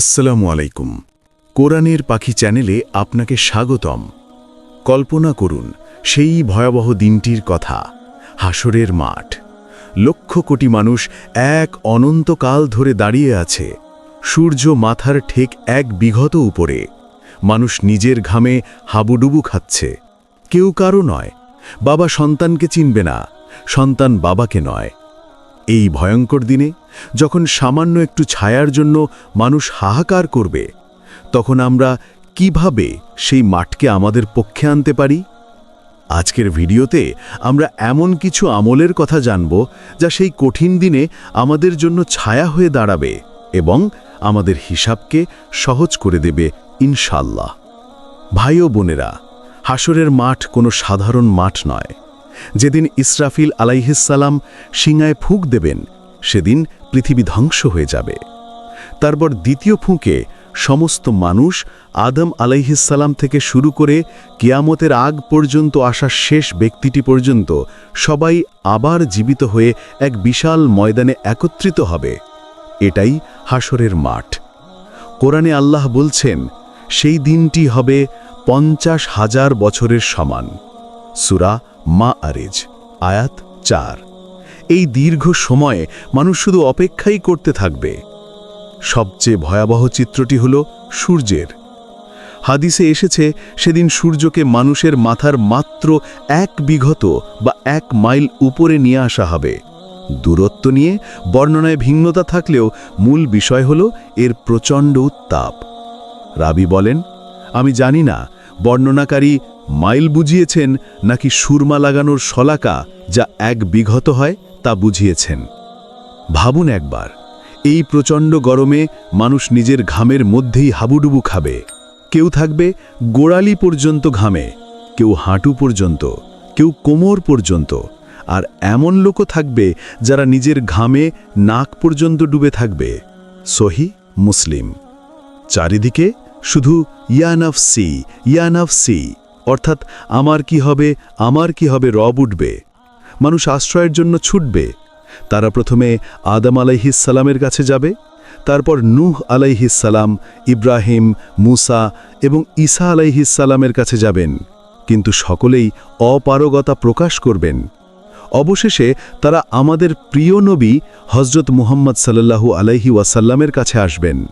আসসালামু আলাইকুম। কোরআনের পাখি চ্যানেলে আপনাকে স্বাগতম। কল্পনা করুন, সেই ভয়াবহ দিনটির কথা হাসরের মাঠ। লক্ষ কোটি মানুষ এক অনন্তকাল ধরে দাঁড়িয়ে আছে, সূর্য মাথার ঠেক এক বিঘত উপরে। মানুষ নিজের ঘামে হাবুডুবু খাচ্ছে। কেউ কারও নয়, বাবা সন্তানকে চিনবে না, সন্তান বাবাকে নয়। এই ভয়ঙ্কর দিনে, যখন সামান্য একটু ছায়ার জন্য মানুষ হাহাকার করবে, তখন আমরা কীভাবে সেই মাঠকে আমাদের পক্ষে আনতে পারি? আজকের ভিডিওতে আমরা এমন কিছু আমলের কথা জানব, যা সেই কঠিন দিনে আমাদের জন্য ছায়া হয়ে দাঁড়াবে এবং আমাদের হিসাবকে সহজ করে দেবে ইনশাল্লাহ ভাই ও বোনেরা হাসরের মাঠ কোনো সাধারণ মাঠ নয়। যেদিন ইসরাফিল আলাইহিসাল্লাম সিংহায় ফুঁক দেবেন, সেদিন পৃথিবী ধ্বংস হয়ে যাবে। তারপর দ্বিতীয় ফুঁকে সমস্ত মানুষ আদম আলাইহিসাল্লাম থেকে শুরু করে কিয়ামতের আগ পর্যন্ত আসা শেষ ব্যক্তিটি পর্যন্ত সবাই আবার জীবিত হয়ে এক বিশাল ময়দানে একত্রিত হবে। এটাই হাসরের মাঠ। কোরআনে আল্লাহ বলছেন, সেই দিনটি হবে পঞ্চাশ হাজার বছরের সমান। সুরা মা আরেজ, আয়াত চার। এই দীর্ঘ সময়ে মানুষ শুধু অপেক্ষাই করতে থাকবে। সবচেয়ে ভয়াবহ চিত্রটি হল সূর্যের। হাদিসে এসেছে, সেদিন সূর্যকে মানুষের মাথার মাত্র এক বিঘত বা এক মাইল উপরে নিয়ে আসা হবে। দূরত্ব নিয়ে বর্ণনায় ভিন্নতা থাকলেও মূল বিষয় হল এর প্রচণ্ড উত্তাপ। রাবি বলেন, আমি জানি না, বর্ণনাকারী মাইল বুঝিয়েছেন নাকি সুরমা লাগানোর শলাকা যা এক বিঘত হয় তা বুঝিয়েছেন। ভাবুন একবার, এই প্রচণ্ড গরমে মানুষ নিজের ঘামের মধ্যেই হাবুডুবু খাবে। কেউ থাকবে গোড়ালি পর্যন্ত ঘামে, কেউ হাঁটু পর্যন্ত, কেউ কোমর পর্যন্ত, আর এমন লোকও থাকবে যারা নিজের ঘামে নাক পর্যন্ত ডুবে থাকবে। সহি মুসলিম। চারিদিকে শুধু ইয়ানফসি ইয়ানফসি। অর্থাৎ আমার কি হবে, আমার কি হবে রব উঠবে। মানুষ আশ্রয়ের জন্য ছুটবে। তারা প্রথমে আদম আলাইহিসালামের কাছে যাবে, তারপর নূহ আলাইহিসালাম ইব্রাহিম, মুসা এবং ঈসা আলাইহিসালামের কাছে যাবেন। কিন্তু সকলেই অপারগতা প্রকাশ করবেন। অবশেষে তারা আমাদের প্রিয় নবী হজরত মুহাম্মদ সাল্লাল্লাহু আলাইহি ওয়াসাল্লামের কাছে আসবেন।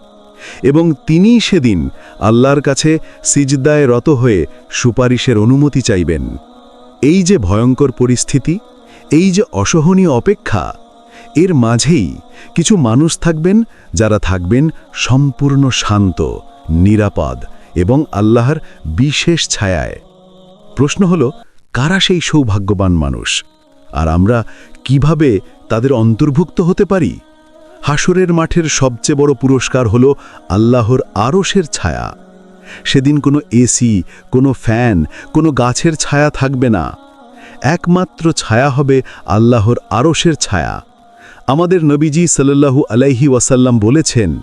এবং তিনিই সেদিন আল্লাহর কাছে সিজদায় রত হয়ে সুপারিশের অনুমতি চাইবেন। এই যে ভয়ঙ্কর পরিস্থিতি, এই যে অসহনীয় অপেক্ষা, এর মাঝেই কিছু মানুষ থাকবেন যারা থাকবেন সম্পূর্ণ শান্ত, নিরাপদ এবং আল্লাহর বিশেষ ছায়ায়। প্রশ্ন হল, কারা সেই সৌভাগ্যবান মানুষ? আর আমরা কীভাবে তাদের অন্তর্ভুক্ত হতে পারি? হাসরের মাঠের সবচেয়ে বড় পুরস্কার হল আল্লাহর আরশের ছায়া। সেদিন কোনো এসি, কোনো ফ্যান, কোনো গাছের ছায়া থাকবে না। একমাত্র ছায়া হবে আল্লাহর আরশের ছায়া। আমাদের নবীজি সাল্লাল্লাহু আলাইহি ওয়াসাল্লাম বলেছেন,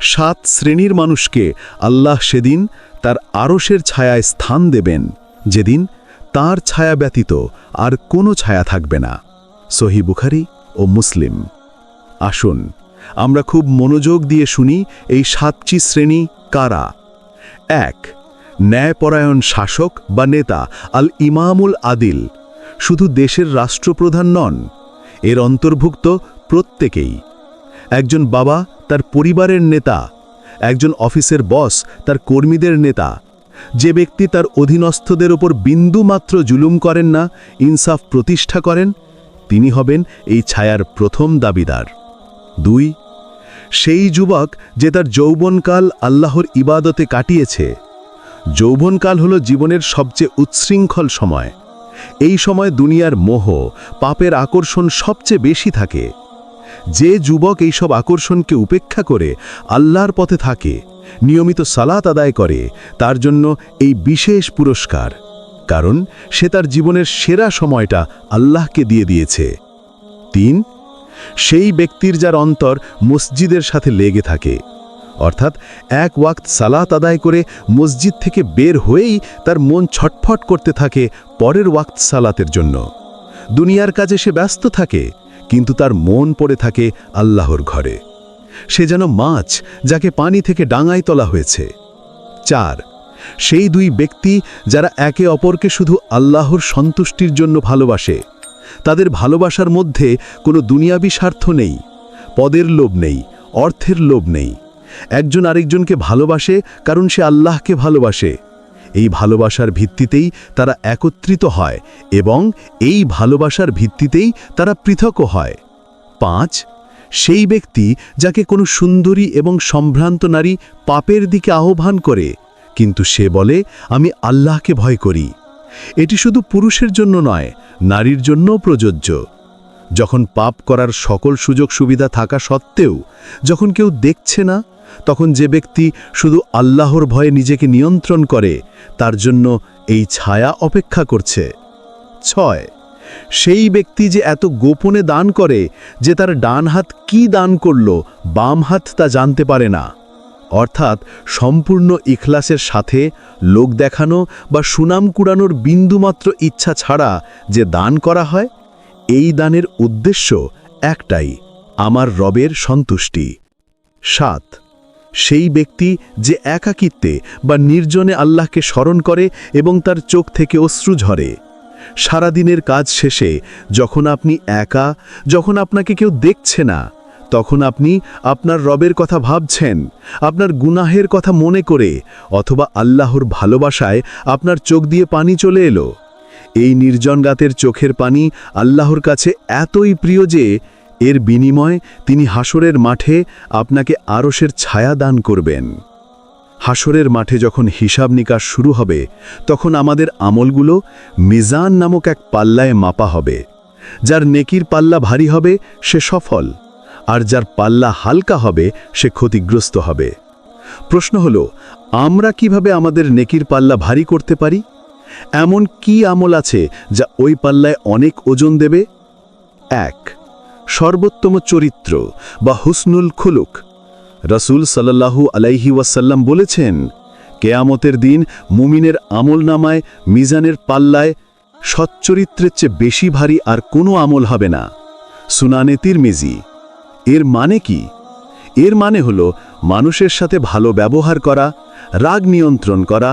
সাত শ্রেণির মানুষকে আল্লাহ সেদিন তার আরশের ছায়ায় স্থান দেবেন। যেদিন তার ছায়া ব্যতীত আর কোনো ছায়া থাকবে না। সহি বুখারি ও মুসলিম। আসুন। আমরা খুব মনোযোগ দিয়ে শুনি এই সাতটি শ্রেণি কারা? এক, ন্যায়পরায়ণ শাসক বা নেতা আল ইমামুল আদিল। শুধু দেশের রাষ্ট্রপ্রধান নন, এর অন্তর্ভুক্ত প্রত্যেকেই। একজন বাবা তার পরিবারের নেতা, একজন অফিসের বস তার কর্মীদের নেতা। যে ব্যক্তি তার অধীনস্থদের ওপর বিন্দুমাত্র জুলুম করেন না, ইনসাফ প্রতিষ্ঠা করেন, তিনি হবেন এই ছায়ার প্রথম দাবিদার। দুই, সেই যুবক যে তার যৌবনকাল আল্লাহর ইবাদতে কাটিয়েছে। যৌবনকাল হল জীবনের সবচেয়ে উচ্ছৃঙ্খল সময়। এই সময় দুনিয়ার মোহ, পাপের আকর্ষণ সবচেয়ে বেশি থাকে। যে যুবক এইসব আকর্ষণকে উপেক্ষা করে আল্লাহর পথে থাকে, নিয়মিত সালাত আদায় করে, তার জন্য এই বিশেষ পুরস্কার। কারণ সে তার জীবনের সেরা সময়টা আল্লাহকে দিয়ে দিয়েছে। তিন সেই ব্যক্তির যার অন্তর মসজিদের সাথে লেগে থাকে। অর্থাৎ এক ওয়াক্ত সালাত আদায় করে মসজিদ থেকে বের হয়েই তার মন ছটফট করতে থাকে পরের ওয়াক্ত সালাতের জন্য। দুনিয়ার কাজে সে ব্যস্ত থাকে, কিন্তু তার মন পড়ে থাকে আল্লাহর ঘরে। সে যেন মাছ যাকে পানি থেকে ডাঙায় তোলা হয়েছে। চার, সেই দুই ব্যক্তি যারা একে অপরকে শুধু আল্লাহর সন্তুষ্টির জন্য ভালোবাসে তাদের ভালোবাসার মধ্যে কোনো দুনিয়াবি স্বার্থ নেই, পদের লোভ নেই, অর্থের লোভ নেই। একজন আরেকজনকে ভালোবাসে কারণ সে আল্লাহকে ভালোবাসে। এই ভালোবাসার ভিত্তিতেই তারা একত্রিত হয় এবং এই ভালোবাসার ভিত্তিতেই তারা পৃথকও হয়। পাঁচ, সেই ব্যক্তি যাকে কোনো সুন্দরী এবং সম্ভ্রান্ত নারী পাপের দিকে আহ্বান করে, কিন্তু সে বলে, আমি আল্লাহকে ভয় করি। এটি শুধু পুরুষের জন্য নয় নারীর জন্যও প্রযোজ্য। যখন পাপ করার সকল সুযোগ সুবিধা থাকা সত্ত্বেও যখন কেউ দেখছে না, তখন যে ব্যক্তি শুধু আল্লাহর ভয়ে নিজেকে নিয়ন্ত্রণ করে, তার জন্য এই ছায়া অপেক্ষা করছে। ছয়, সেই ব্যক্তি যে এত গোপনে দান করে যে তার ডান হাত কি দান করল, বাম হাত তা জানতে পারে না। অর্থাৎ সম্পূর্ণ ইখলাসের সাথে লোক দেখানো বা সুনাম কুড়ানোর বিন্দুমাত্র ইচ্ছা ছাড়া যে দান করা হয়, এই দানের উদ্দেশ্য একটাই, আমার রবের সন্তুষ্টি। সাত, সেই ব্যক্তি যে একাকিত্বে বা নির্জনে আল্লাহকে স্মরণ করে এবং তার চোখ থেকে অশ্রু ঝরে। সারাদিনের কাজ শেষে যখন আপনি একা, যখন আপনাকে কেউ দেখছে না তখন আপনি আপনার রবের কথা ভাবছেন, আপনার গুনাহের কথা মনে করে, অথবা আল্লাহর ভালোবাসায় আপনার চোখ দিয়ে পানি চলে এলো। এই নির্জন গাতের চোখের পানি আল্লাহর কাছে এতই প্রিয় যে, এর বিনিময় তিনি হাসরের মাঠে আপনাকে আরসের ছায়া দান করবেন। হাসরের মাঠে যখন হিসাব নিকাশ শুরু হবে, তখন আমাদের আমলগুলো মিজান নামক এক পাল্লায় মাপা হবে। যার নেকির পাল্লা ভারী হবে, সে সফল। আর যার পাল্লা হালকা হবে, সে ক্ষতিগ্রস্ত হবে। প্রশ্ন হলো, আমরা কীভাবে আমাদের নেকির পাল্লা ভারী করতে পারি? এমন কি আমল আছে যা ওই পাল্লায় অনেক ওজন দেবে? এক, সর্বোত্তম চরিত্র বা হুসনুল খুলুক। রসুল সাল্লাল্লাহু আলাইহি ওয়াসাল্লাম বলেছেন, কেয়ামতের দিন মুমিনের আমল নামায় মিজানের পাল্লায় সচ্চরিত্রের চেয়ে বেশি ভারী আর কোনো আমল হবে না। সুনানে তিরমিজি এর মানে কি? এর মানে হল মানুষের সাথে ভালো ব্যবহার করা, রাগ নিয়ন্ত্রণ করা,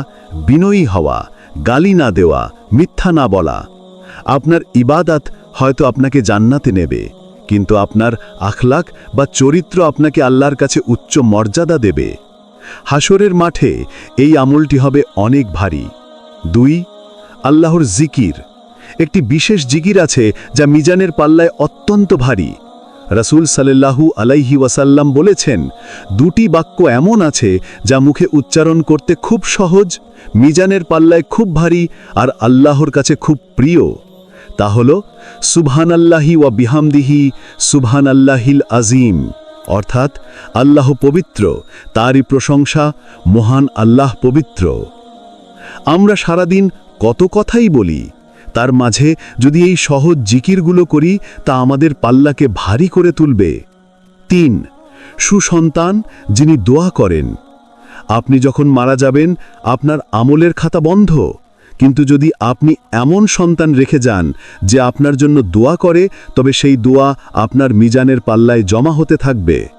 বিনয়ী হওয়া, গালি না দেওয়া, মিথ্যা না বলা। আপনার ইবাদাত হয়তো আপনাকে জান্নাতে নেবে, কিন্তু আপনার আখলাক বা চরিত্র আপনাকে আল্লাহর কাছে উচ্চ মর্যাদা দেবে। হাসরের মাঠে এই আমলটি হবে অনেক ভারী। দুই, আল্লাহর জিকির। একটি বিশেষ জিকির আছে যা মিজানের পাল্লায় অত্যন্ত ভারী। রাসূল সাল্লাল্লাহু আলাইহি ওয়াসাল্লাম বলেছেন, দুটি বাক্য এমন আছে যা মুখে উচ্চারণ করতে খুব সহজ, মিজানের পাল্লায় খুব ভারী আর আল্লাহর কাছে খুব প্রিয়। তা হল, সুবহানাল্লাহি ওয়া বিহামদিহি সুবহানাল্লাহিল আজিম অর্থাৎ আল্লাহ পবিত্র, তারই প্রশংসা মহান আল্লাহ পবিত্র। আমরা সারাদিন কত কথাই বলি তার মাঝে যদি এই সহজ জিকিরগুলো করি, তা আমাদের পাল্লাকে ভারী করে তুলবে। তিন, সুসন্তান যিনি দোয়া করেন। আপনি যখন মারা যাবেন, আপনার আমলের খাতা বন্ধ। কিন্তু যদি আপনি এমন সন্তান রেখে যান, যে আপনার জন্য দোয়া করে, তবে সেই দোয়া আপনার মিজানের পাল্লায় জমা হতে থাকবে।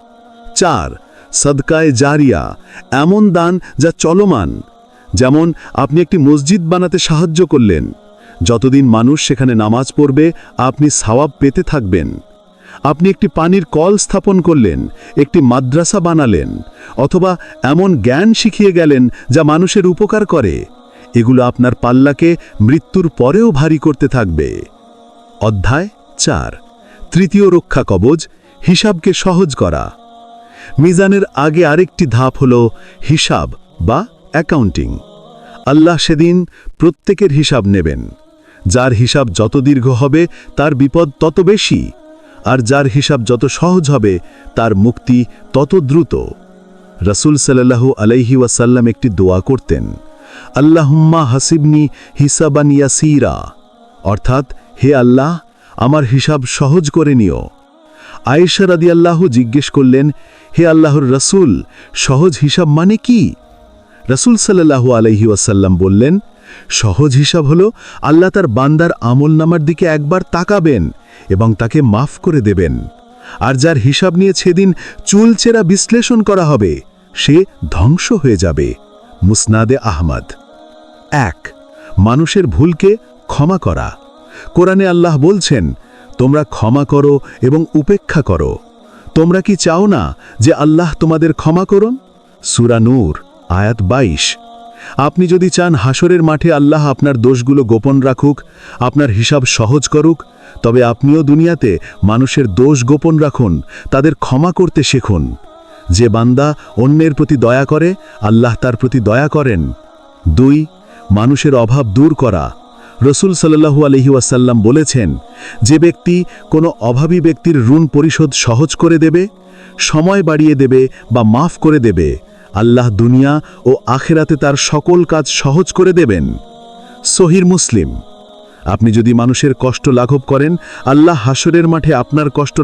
চার, সদকায় জারিয়া, এমন দান যা চলমান। যেমন আপনি একটি মসজিদ বানাতে সাহায্য করলেন। যতদিন মানুষ সেখানে নামাজ পড়বে, আপনি সাওয়াব পেতে থাকবেন। আপনি একটি পানির কল স্থাপন করলেন, একটি মাদ্রাসা বানালেন, অথবা এমন জ্ঞান শিখিয়ে গেলেন যা মানুষের উপকার করে। এগুলো আপনার পাল্লাকে মৃত্যুর পরেও ভারী করতে থাকবে। অধ্যায় চার। তৃতীয় রক্ষা কবজ, হিসাবকে সহজ করা। মিজানের আগে আরেকটি ধাপ হল হিসাব বা অ্যাকাউন্টিং। আল্লাহ সেদিন প্রত্যেকের হিসাব নেবেন। যার হিসাব যত দীর্ঘ হবে, তার বিপদ তত বেশি। আর যার হিসাব যত সহজ হবে, তার মুক্তি তত দ্রুত। রসুল সাল্লাল্লাহু আলাইহি ওয়াসাল্লাম একটি দোয়া করতেন, আল্লাহুম্মা হাসিবনি হিসাবান ইয়াসিরা। অর্থাৎ, হে আল্লাহ, আমার হিসাব সহজ করে নিও। আয়েশা রাদিয়াল্লাহু জিজ্ঞেস করলেন, হে আল্লাহর রসুল, সহজ হিসাব মানে কি? রসুল সাল্লাল্লাহু আলাইহি ওয়াসাল্লাম বললেন সহজ হিসাব হল, আল্লাহ তার বান্দার আমল নামার দিকে একবার তাকাবেন এবং তাকে মাফ করে দেবেন। আর যার হিসাব নিয়ে সেদিন চুলচেরা বিশ্লেষণ করা হবে, সে ধ্বংস হয়ে যাবে। মুসনাদে আহমদ। এক, মানুষের ভুলকে ক্ষমা করা। কোরআনে আল্লাহ বলছেন, তোমরা ক্ষমা করো এবং উপেক্ষা করো। তোমরা কি চাও না যে আল্লাহ তোমাদের ক্ষমা করুন? সুরা নূর, আয়াত বাইশ। আপনি যদি চান হাসরের মাঠে আল্লাহ আপনার দোষগুলো গোপন রাখুক, আপনার হিসাব সহজ করুক, তবে আপনিও দুনিয়াতে মানুষের দোষ গোপন রাখুন, তাদের ক্ষমা করতে শিখুন। যে বান্দা অন্যের প্রতি দয়া করে, আল্লাহ তার প্রতি দয়া করেন। দুই, মানুষের অভাব দূর করা। রসুল সাল্লাহু আলহি ওয়াসাল্লাম বলেছেন, যে ব্যক্তি কোনো অভাবী ব্যক্তির ঋণ পরিশোধ সহজ করে দেবে, সময় বাড়িয়ে দেবে বা মাফ করে দেবে। আল্লাহ দুনিয়া ও আখেরাতে তার সকল কাজ সহজ করে দেবেন। সহির মুসলিম। আপনি যদি মানুষের কষ্ট লাঘব করেন, আল্লাহ হাসরের মাঠে আপনার কষ্ট